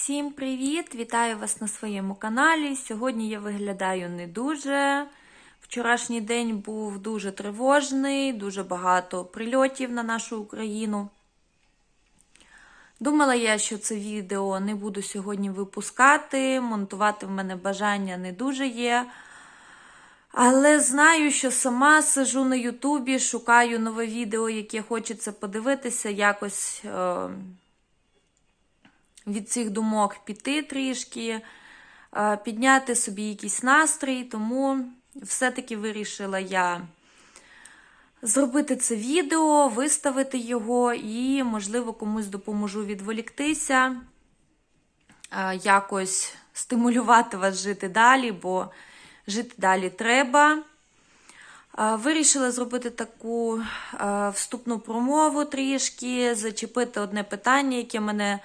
Всім привіт! Вітаю вас на своєму каналі. Сьогодні я виглядаю не дуже. Вчорашній день був дуже тривожний, дуже багато прильотів на нашу Україну. Думала я, що це відео не буду сьогодні випускати, монтувати в мене бажання не дуже є. Але знаю, що сама сижу на Ютубі, шукаю нове відео, яке хочеться подивитися, якось е, від цих думок піти трішки, е, підняти собі якийсь настрій. Тому все-таки вирішила я зробити це відео, виставити його і, можливо, комусь допоможу відволіктися, е, якось стимулювати вас жити далі, бо жити далі треба. Е, Вирішила зробити таку вступну промову трішки, зачепити одне питання, яке мене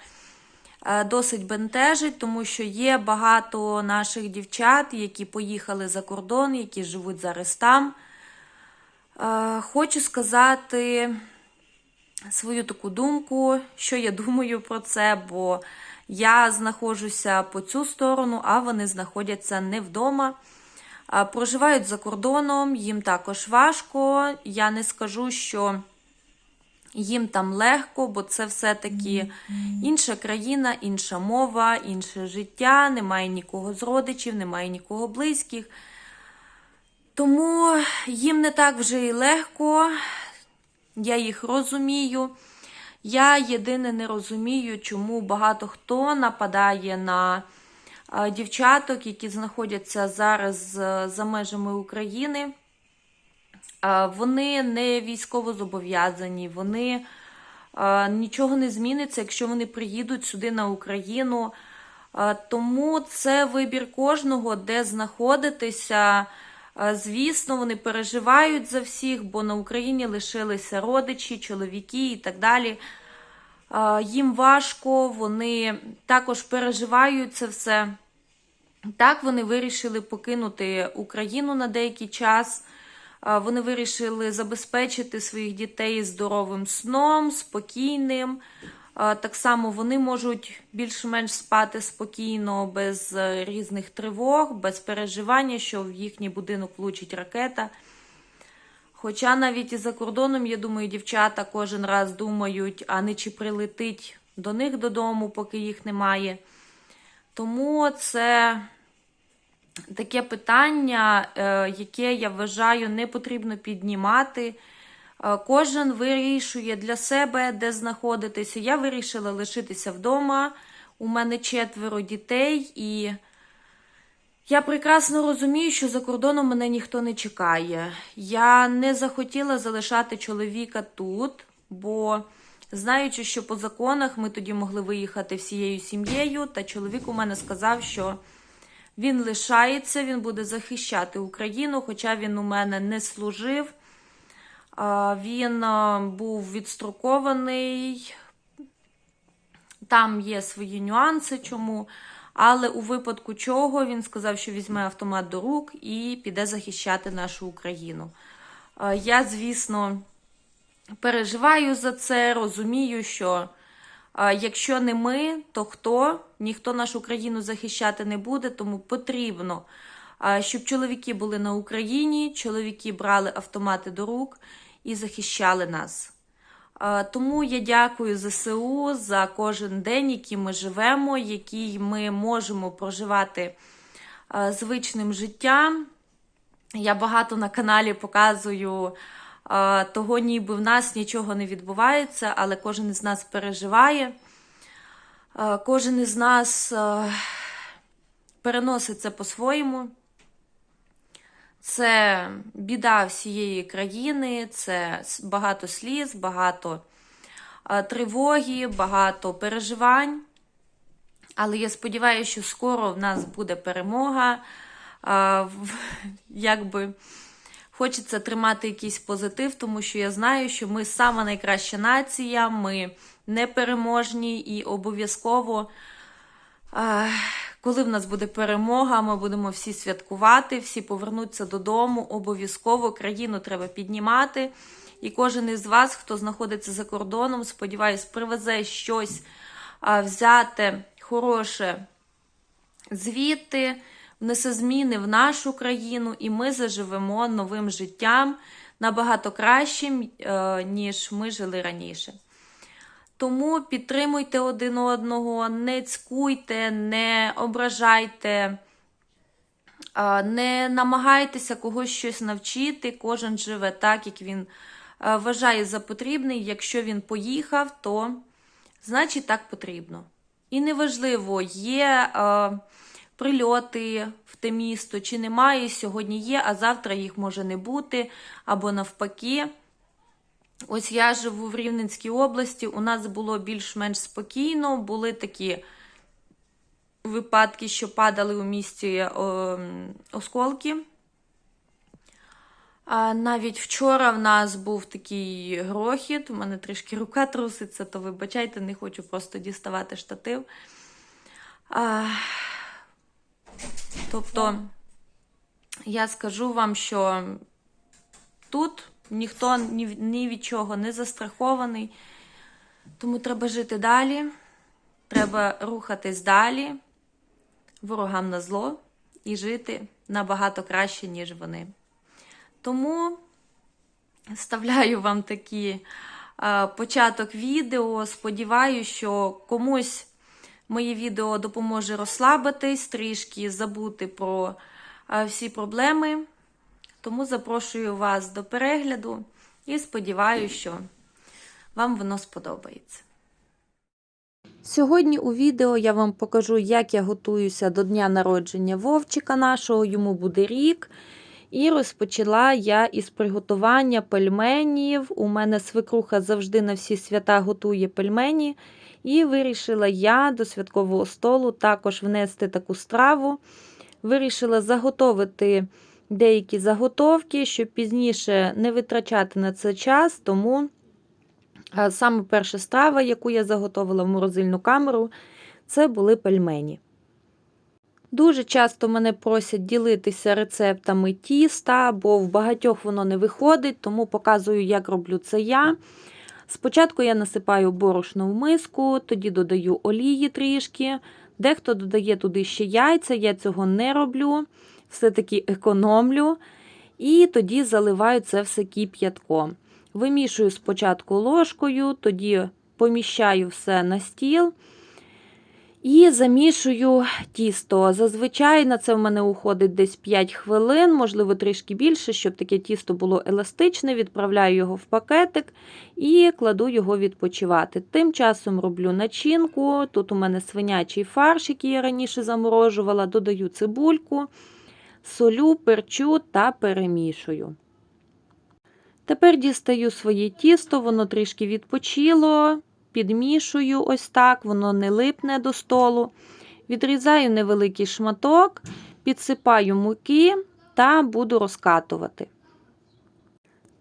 досить бентежить, тому що є багато наших дівчат, які поїхали за кордон, які живуть зараз там. Е, Хочу сказати свою таку думку, що я думаю про це, бо я знаходжуся по цю сторону, а вони знаходяться не вдома. Проживають за кордоном, їм також важко. Я не скажу, що їм там легко, бо це все-таки інша країна, інша мова, інше життя, немає нікого з родичів, немає нікого близьких. Тому їм не так вже і легко, я їх розумію. Я єдине не розумію, чому багато хто нападає на дівчаток, які знаходяться зараз е, за межами України. Вони не військово зобов'язані, вони нічого не зміниться, якщо вони приїдуть сюди на Україну. Тому це вибір кожного, де знаходитися. Звісно, вони переживають за всіх, бо на Україні лишилися родичі, чоловіки і так далі. Їм важко, вони також переживають це все. Так, вони вирішили покинути Україну на деякий час. Вони вирішили забезпечити своїх дітей здоровим сном, спокійним. Так само вони можуть більш-менш спати спокійно, без е, різних тривог, без переживання, що в їхній будинок влучить ракета. Хоча навіть і за кордоном, я думаю, дівчата кожен раз думають, а не чи прилетить до них додому, поки їх немає. Тому це таке питання, е, яке я вважаю не потрібно піднімати. Е, Кожен вирішує для себе, де знаходитися. Я вирішила лишитися вдома. У мене четверо дітей, і я прекрасно розумію, що за кордоном мене ніхто не чекає. Я не захотіла залишати чоловіка тут, бо знаючи, що по законах ми тоді могли виїхати всією сім'єю, та чоловік у мене сказав, що він лишається, він буде захищати Україну, хоча він у мене не служив. Він був відстрокований. Там є свої нюанси, чому. Але у випадку чого він сказав, що візьме автомат до рук і піде захищати нашу Україну. Я, звісно, переживаю за це, розумію, що якщо не ми, то хто? Ніхто нашу країну захищати не буде, тому потрібно, щоб чоловіки були на Україні, чоловіки брали автомати до рук і захищали нас. Тому я дякую ЗСУ за кожен день, який ми живемо, який ми можемо проживати звичним життям. Я багато на каналі показую того, ніби в нас нічого не відбувається, але кожен із нас переживає. Кожен із нас переносить це по-своєму. Це біда всієї країни, це багато сліз, багато тривоги, багато переживань. Але я сподіваюся, що скоро в нас буде перемога. Якби хочеться тримати якийсь позитив, тому що я знаю, що ми сама найкраща нація, ми непереможні і обов'язково. Коли в нас буде перемога, ми будемо всі святкувати, всі повернуться додому. Обов'язково країну треба піднімати. І кожен із вас, хто знаходиться за кордоном, сподіваюсь, привезе щось взяти хороше звідти, внесе зміни в нашу країну, і ми заживемо новим життям набагато кращим, е, ніж ми жили раніше. Тому підтримуйте один одного, не цькуйте, не ображайте, не намагайтеся когось щось навчити. Кожен живе так, як він е, вважає за потрібне. Якщо він поїхав, то значить так потрібно. І неважливо, є е, прильоти в те місто чи немає. Сьогодні є, а завтра їх може не бути, або навпаки. Ось я живу в Рівненській області. У нас було більш-менш спокійно. Були такі випадки, що падали у місті о, осколки. А навіть вчора в нас був такий грохіт. У мене трішки рука труситься, то вибачайте, не хочу просто діставати штатив. А, тобто, я скажу вам, що тут ніхто ні, ні від чого не застрахований, тому треба жити далі, треба рухатись далі, ворогам на зло і жити набагато краще, ніж вони. Тому вставляю вам такий е, початок відео. Сподіваюся, що комусь моє відео допоможе розслабитись, трішки забути про е, всі проблеми. Тому запрошую вас до перегляду і сподіваюся, що вам воно сподобається. Сьогодні у відео я вам покажу, як я готуюся до дня народження Вовчика нашого, йому буде рік. І розпочала я із приготування пельменів. У мене свекруха завжди на всі свята готує пельмені. І вирішила я до святкового столу також внести таку страву. Вирішила заготовити деякі заготовки, щоб пізніше не витрачати на це час. Тому саме перша страва, яку я заготовила в морозильну камеру, це були пельмені. Дуже часто мене просять ділитися рецептами тіста, бо в багатьох воно не виходить, тому показую, як роблю це я. Спочатку я насипаю борошно в миску, тоді додаю олії трішки. Дехто додає туди ще яйця, я цього не роблю, все-таки економлю. І тоді заливаю це все кип'ятком. Вимішую спочатку ложкою, тоді поміщаю все на стіл. І замішую тісто. Зазвичай на це в мене уходить десь 5 хвилин, можливо, трішки більше, щоб таке тісто було еластичне. Відправляю його в пакетик і кладу його відпочивати. Тим часом роблю начинку. Тут у мене свинячий фарш, який я раніше заморожувала, додаю цибульку, солю, перчу та перемішую. Тепер дістаю своє тісто, воно трішки відпочило підмішую ось так, воно не липне до столу. Відрізаю невеликий шматок, підсипаю муки та буду розкатувати.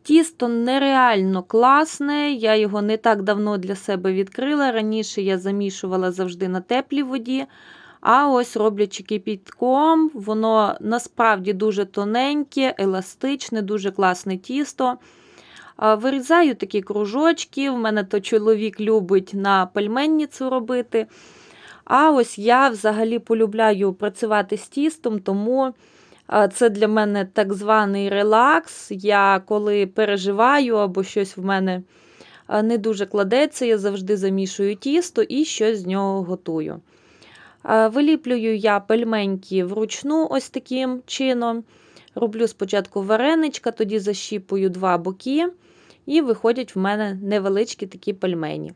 Тісто нереально класне, я його не так давно для себе відкрила. Раніше я замішувала завжди на теплій воді. А ось роблячи кипітком, воно насправді дуже тоненьке, еластичне, дуже класне тісто. Вирізаю такі кружочки. В мене то чоловік любить на пельменницю робити. А ось я взагалі полюбляю працювати з тістом, тому це для мене так званий релакс. Я коли переживаю або щось в мене не дуже кладеться, я завжди замішую тісто і щось з нього готую. Виліплюю я пельменьки вручну, ось таким чином. Роблю спочатку вареничка, тоді защіпую два боки. І виходять в мене невеличкі такі пельмені.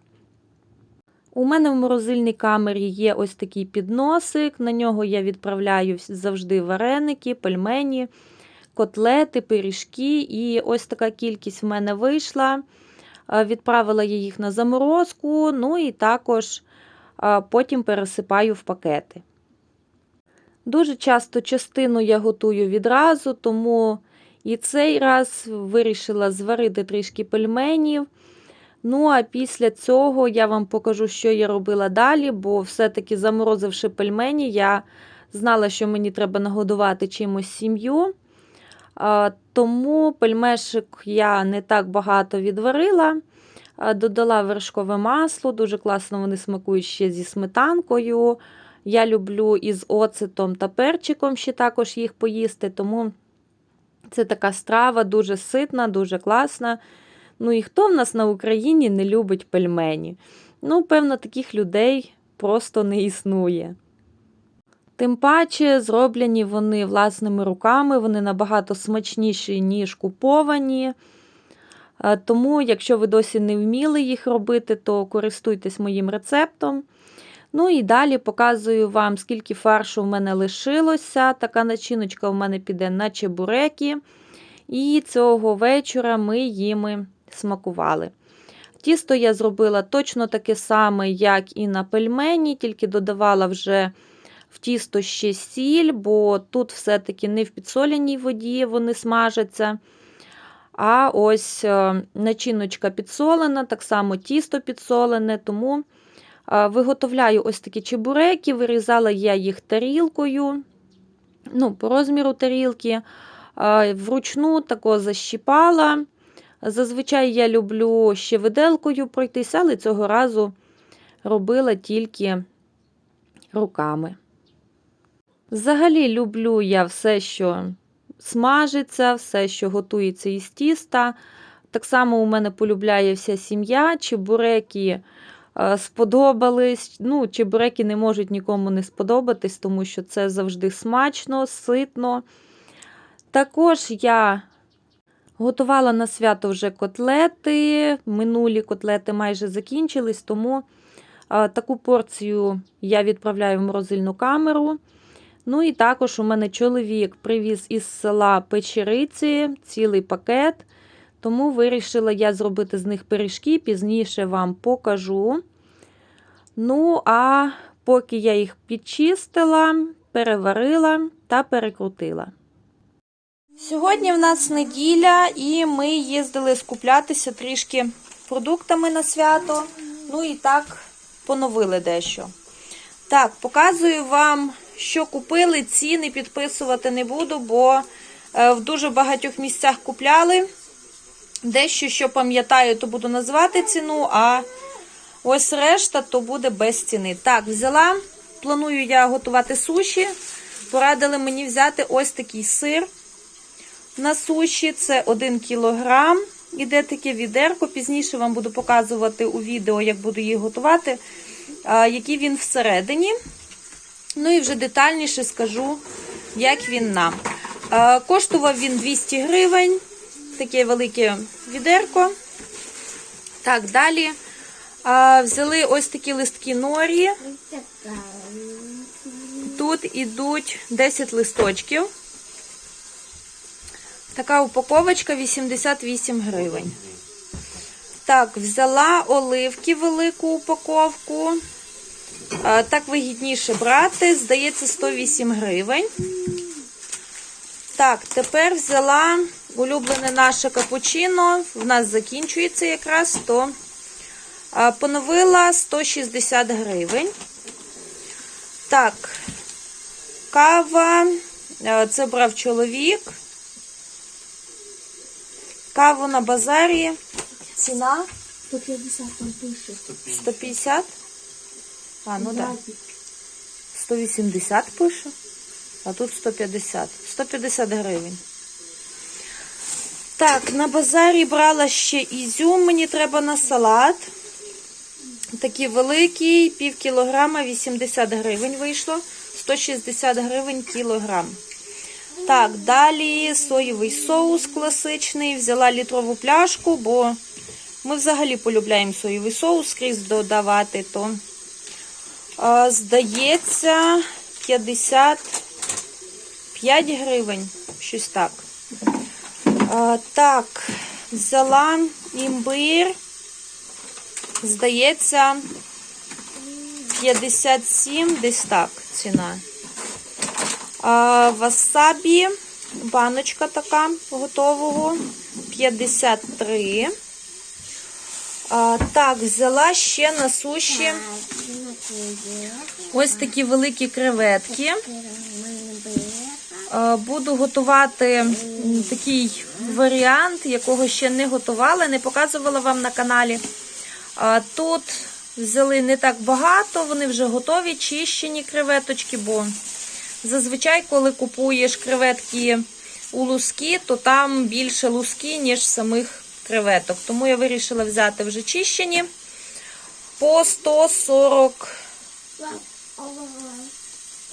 У мене в морозильній камері є ось такий підносик, на нього я відправляю завжди вареники, пельмені, котлети, пиріжки. І ось така кількість в мене вийшла. Відправила я їх на заморозку, ну і також потім пересипаю в пакети. Дуже часто частину я готую відразу, тому і цей раз вирішила зварити трішки пельменів. Ну, а після цього я вам покажу, що я робила далі, бо все-таки заморозивши пельмені, я знала, що мені треба нагодувати чимось сім'ю. Тому пельмешик я не так багато відварила. Додала вершкове масло, дуже класно вони смакують ще зі сметанкою. Я люблю із оцетом та перчиком ще також їх поїсти, тому це така страва дуже ситна, дуже класна. Ну і хто в нас на Україні не любить пельмені? Ну, певно, таких людей просто не існує. Тим паче, зроблені вони власними руками, вони набагато смачніші, ніж куповані. Е, Тому, якщо ви досі не вміли їх робити, то користуйтесь моїм рецептом. Ну і далі показую вам, скільки фаршу в мене лишилося. Така начиночка в мене піде на чебуреки. І цього вечора ми їми смакували. Тісто я зробила точно таке саме, як і на пельмені, тільки додавала вже в тісто ще сіль, бо тут все-таки не в підсоляній воді вони смажаться. А ось е, начиночка підсолена, так само тісто підсолене, тому виготовляю ось такі чебуреки, вирізала я їх тарілкою, ну, по розміру тарілки, вручну тако защіпала. Зазвичай я люблю ще виделкою пройтися, але цього разу робила тільки руками. Взагалі люблю я все, що смажиться, все, що готується із тіста. Так само у мене полюбляє вся сім'я, чебуреки сподобались. Ну, чебуреки не можуть нікому не сподобатись, тому що це завжди смачно, ситно. Також я готувала на свято вже котлети. Минулі котлети майже закінчились, тому е, таку порцію я відправляю в морозильну камеру. Ну і також у мене чоловік привіз із села печериці цілий пакет. Тому вирішила я зробити з них пиріжки, пізніше вам покажу. Ну, а поки я їх підчистила, переварила та перекрутила. Сьогодні в нас неділя, і ми їздили скуплятися трішки продуктами на свято. Ну і так поновили дещо. Так, показую вам, що купили. Ціни підписувати не буду, бо е, в дуже багатьох місцях купляли. Дещо, що пам'ятаю, то буду називати ціну, а ось решта то буде без ціни. Так, взяла, планую я готувати суші. Порадили мені взяти ось такий сир на суші. Це 1 кілограм. Іде таке відерко. Пізніше вам буду показувати у відео, як буду їх готувати, який він всередині. Ну і вже детальніше скажу, як він нам. Коштував він 200 гривень. Таке велике відерко. Так, далі а, взяли ось такі листки норі. Тут ідуть 10 листочків. Така упаковочка 88 гривень. Так, взяла оливки велику упаковку. Так вигідніше брати. Здається, 108 гривень. Так, тепер взяла улюблене наше капучино. В нас закінчується якраз то. Поновила 160 гривень. Так, кава. е, Це брав чоловік. Каву на базарі. Ціна 150 там пише. 150. А, ну так. Да. 180 пише. А тут 150. 150 гривень. Так, на базарі брала ще ізюм. Мені треба на салат. Такий великий, пів кілограма, 80 гривень вийшло. 160 гривень кілограм. Так, далі соєвий соус класичний. Взяла літрову пляшку, бо ми взагалі полюбляємо соєвий соус скрізь додавати. То, а, здається, 55 гривень. Щось так. Так, взяла імбир. Здається, 57, десь так ціна. Васабі, баночка така готового, 53. Так, взяла ще на суші ось такі великі креветки. А, буду готувати такий варіант, якого ще не готувала, не показувала вам на каналі. Тут взяли не так багато, вони вже готові, чищені креветочки, бо зазвичай, коли купуєш креветки у луски, то там більше луски, ніж самих креветок. Тому я вирішила взяти вже чищені по 140.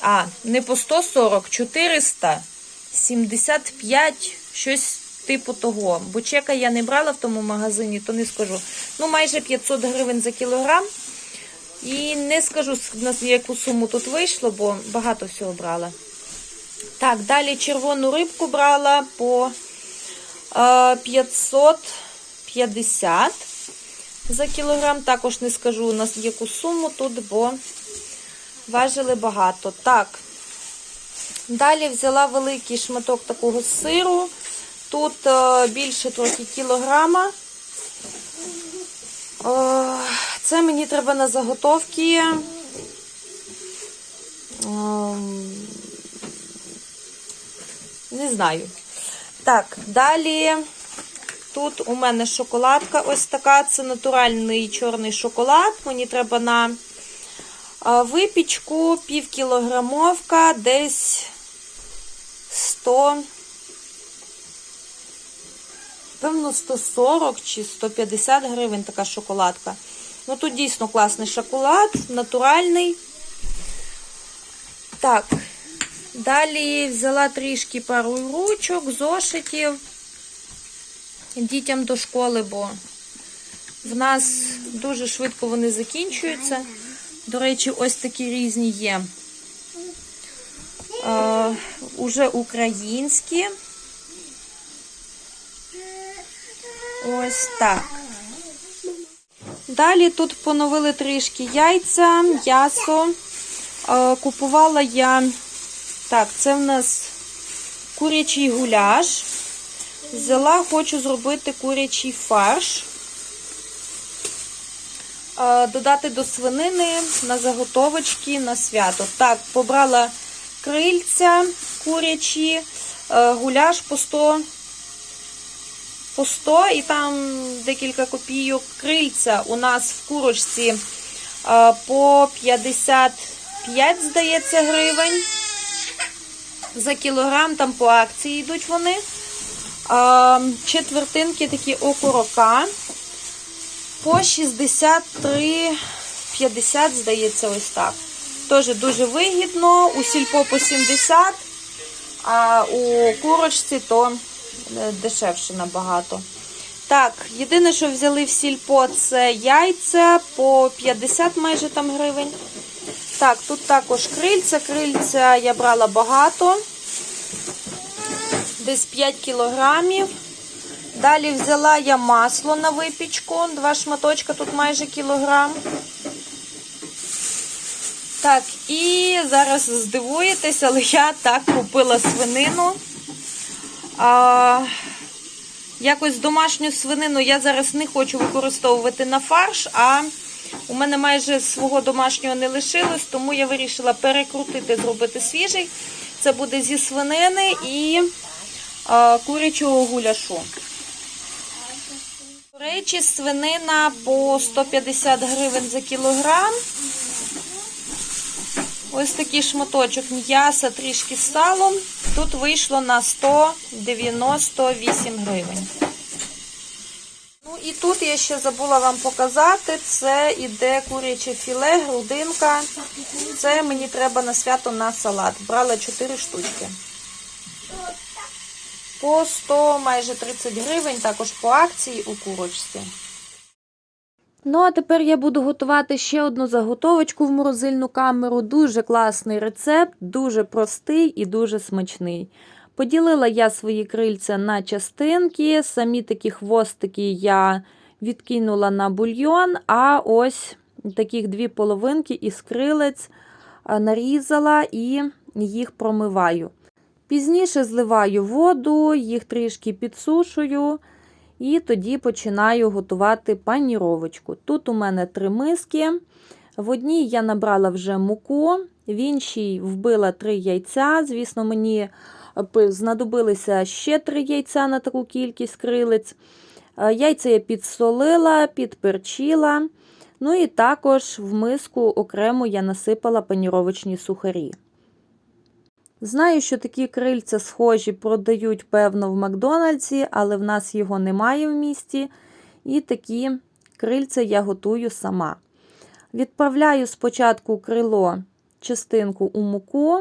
А, не по 140, 475, щось типу того. Бо чека я не брала в тому магазині, то не скажу. Ну, майже 500 гривень за кілограм. І не скажу, яку суму тут вийшло, бо багато всього брала. Так, далі червону рибку брала по е, 550 за кілограм. Також не скажу на яку суму тут, бо важили багато. Так. Далі взяла великий шматок такого сиру. Тут е, більше трохи кілограма. Е, це мені треба на заготовки. Ем, не знаю. Так, далі тут у мене шоколадка ось така. Це натуральний чорний шоколад. Мені треба на випічку півкілограмовка, десь 100, певно, 140 чи 150 гривень така шоколадка. Ну, тут дійсно класний шоколад, натуральний. Так, далі взяла трішки пару ручок, зошитів дітям до школи, бо в нас дуже швидко вони закінчуються. До речі, ось такі різні є. Е, уже українські. Ось так. Далі тут поновили трішки яйця, м'ясо. Е, купувала я, так, це в нас курячий гуляш. Взяла, хочу зробити курячий фарш. Е, Додати до свинини на заготовочки на свято. Так, побрала крильця курячі, е, гуляш по 100, по 100 і там декілька копійок крильця у нас в курочці е, по 55, здається, гривень. За кілограм там по акції йдуть вони. Четвертинки такі окорока по 63,50, здається, ось так. Теж дуже вигідно. У сільпо по 70, а у курочці то е, дешевше набагато. Так, єдине, що взяли в сільпо, це яйця по 50 майже там гривень. Так, тут також крильця. Крильця я брала багато десь 5 кілограмів. Далі взяла я масло на випічку, два шматочка, тут майже кілограм. Так, і зараз здивуєтесь, але я так купила свинину. А, якось домашню свинину я зараз не хочу використовувати на фарш, а у мене майже свого домашнього не лишилось, тому я вирішила перекрутити, зробити свіжий. Це буде зі свинини і а, курячого гуляшу. До речі, свинина по 150 гривень за кілограм. Ось такий шматочок м'яса, трішки з салом. Тут вийшло на 198 гривень. Ну і тут я ще забула вам показати, це іде куряче філе, грудинка. Це мені треба на свято на салат. Брала 4 штучки. По 100, майже 30 гривень, також по акції у курочці. Ну, а тепер я буду готувати ще одну заготовочку в морозильну камеру. Дуже класний рецепт, дуже простий і дуже смачний. Поділила я свої крильця на частинки, самі такі хвостики я відкинула на бульйон, а ось таких дві половинки із крилець нарізала і їх промиваю. Пізніше зливаю воду, їх трішки підсушую. І тоді починаю готувати паніровочку. Тут у мене три миски. В одній я набрала вже муку, в іншій вбила три яйця. Звісно, мені е, знадобилися ще три яйця на таку кількість крилиць. Е, Яйця я підсолила, підперчила. Ну і також в миску окремо я насипала паніровочні сухарі. Знаю, що такі крильця схожі продають, певно, в Макдональдсі, але в нас його немає в місті. І такі крильця я готую сама. Відправляю спочатку крило частинку у муку,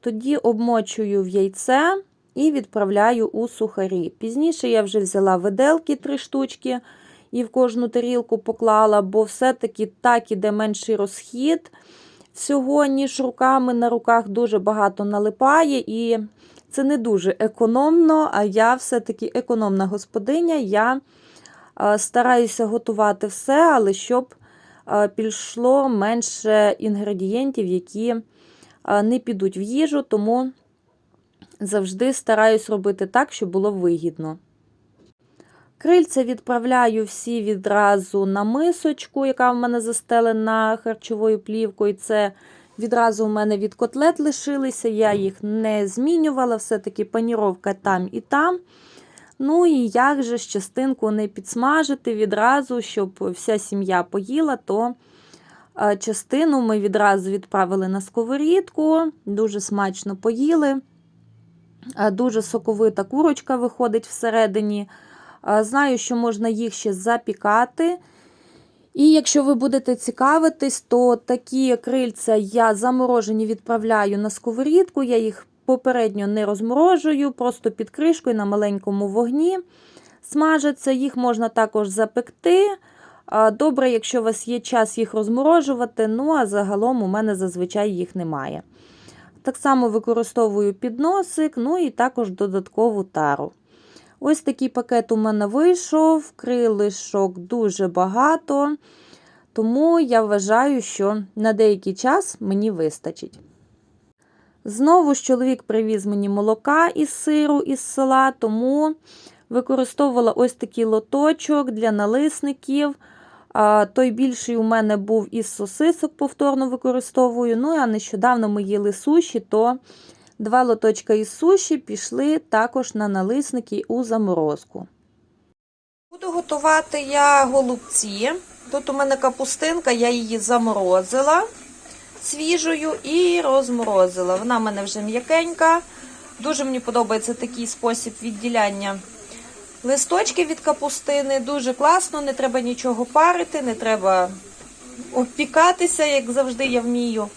тоді обмочую в яйце і відправляю у сухарі. Пізніше я вже взяла виделки три штучки і в кожну тарілку поклала, бо все-таки так іде менший розхід всього, ніж руками. На руках дуже багато налипає, і це не дуже економно, а я все-таки економна господиня. Я е, стараюся готувати все, але щоб е, пішло менше інгредієнтів, які е, не підуть в їжу, тому завжди стараюсь робити так, щоб було вигідно. Крильця відправляю всі відразу на мисочку, яка в мене застелена харчовою плівкою. Це відразу в мене від котлет лишилися, я їх не змінювала, все-таки паніровка там і там. Ну і як же ж частинку не підсмажити відразу, щоб вся сім'я поїла, то е, частину ми відразу відправили на сковорідку, дуже смачно поїли. Е, Дуже соковита курочка виходить всередині. Знаю, що можна їх ще запікати. І якщо ви будете цікавитись, то такі крильця я заморожені відправляю на сковорідку. Я їх попередньо не розморожую, просто під кришкою на маленькому вогні смажаться. Їх можна також запекти. Добре, якщо у вас є час їх розморожувати, ну а загалом у мене зазвичай їх немає. Так само використовую підносик, ну і також додаткову тару. Ось такий пакет у мене вийшов, крилишок дуже багато, тому я вважаю, що на деякий час мені вистачить. Знову ж чоловік привіз мені молока із сиру із села, тому використовувала ось такий лоточок для налисників. Той більший у мене був із сосисок, повторно використовую. Ну, а нещодавно ми їли суші, то два лоточка із суші пішли також на налисники у заморозку. Буду готувати я голубці. Тут у мене капустинка, я її заморозила свіжою і розморозила. Вона в мене вже м'якенька. Дуже мені подобається такий спосіб відділяння листочків від капустини. Дуже класно, не треба нічого парити, не треба обпікатися, як завжди я вмію.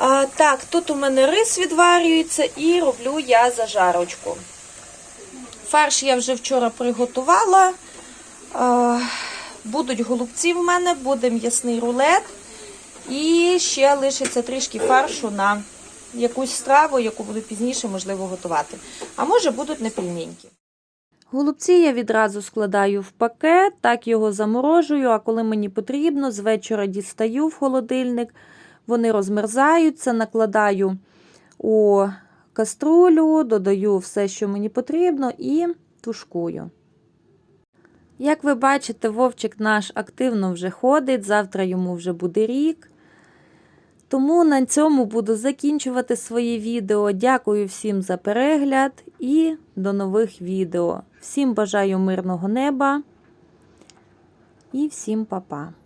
А, так, тут у мене рис відварюється і роблю я зажарочку. Фарш я вже вчора приготувала. А, будуть голубці в мене, буде м'ясний рулет. І ще лишиться трішки фаршу на якусь страву, яку буду пізніше, можливо, готувати. А може, будуть на пельменьки. Голубці я відразу складаю в пакет, так його заморожую, а коли мені потрібно, з вечора дістаю в холодильник, вони розмерзаються, накладаю у каструлю, додаю все, що мені потрібно, і тушкую. Як ви бачите, вовчик наш активно вже ходить, завтра йому вже буде рік. Тому на цьому буду закінчувати своє відео. Дякую всім за перегляд і до нових відео. Всім бажаю мирного неба і всім па-па.